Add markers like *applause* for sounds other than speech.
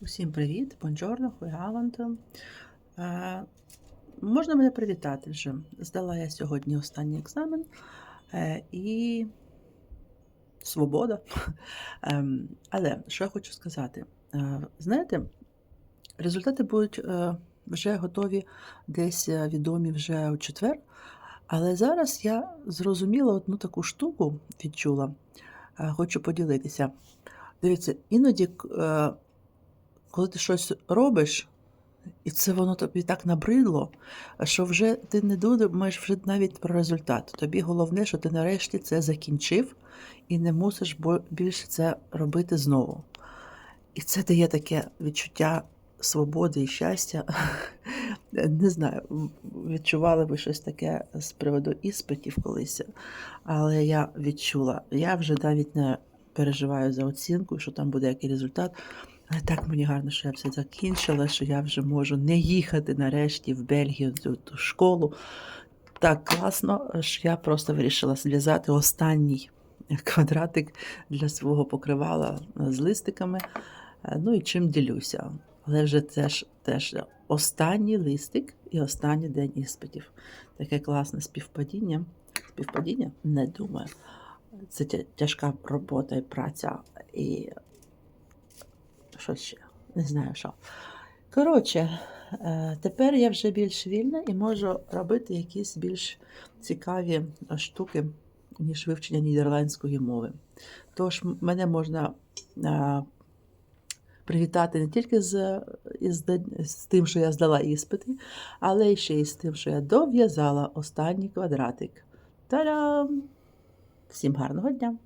Усім привіт, бонджорно, хуяванто. Е, Можна мене привітати вже. Здала я сьогодні останній екзамен е, і свобода. *laughs* Ем, Але що я хочу сказати? Е, Знаєте, результати будуть е, вже готові, десь е, відомі вже у четвер. Але зараз я зрозуміла одну таку штуку, відчула, е, хочу поділитися. Дивіться, іноді, е, коли ти щось робиш, і це воно тобі так набридло, що вже ти не думаєш вже навіть про результат. Тобі головне, що ти нарешті це закінчив і не мусиш більше це робити знову. І це дає таке відчуття свободи і щастя. *laughs* Не знаю, відчували ви щось таке з приводу іспитів колись, але я відчула. Я вже навіть не переживаю за оцінку, що там буде який результат. Але так мені гарно, що я все закінчила, що я вже можу не їхати нарешті в Бельгію в ту школу. Так класно, що я просто вирішила зв'язати останній квадратик для свого покривала з листиками. Ну і чим ділюся. Але вже теж, теж останній листик і останній день іспитів. Таке класне співпадіння. Співпадіння? Не думаю. Це тяжка робота і праця. І що ще? Не знаю що. Коротше, е, тепер я вже більш вільна і можу робити якісь більш цікаві е, штуки, ніж вивчення нідерландської мови. Тож мене можна е, привітати не тільки з, із, з тим, що я здала іспити, але ще й з тим, що я дов'язала останній квадратик. Та-дам! Всім гарного дня!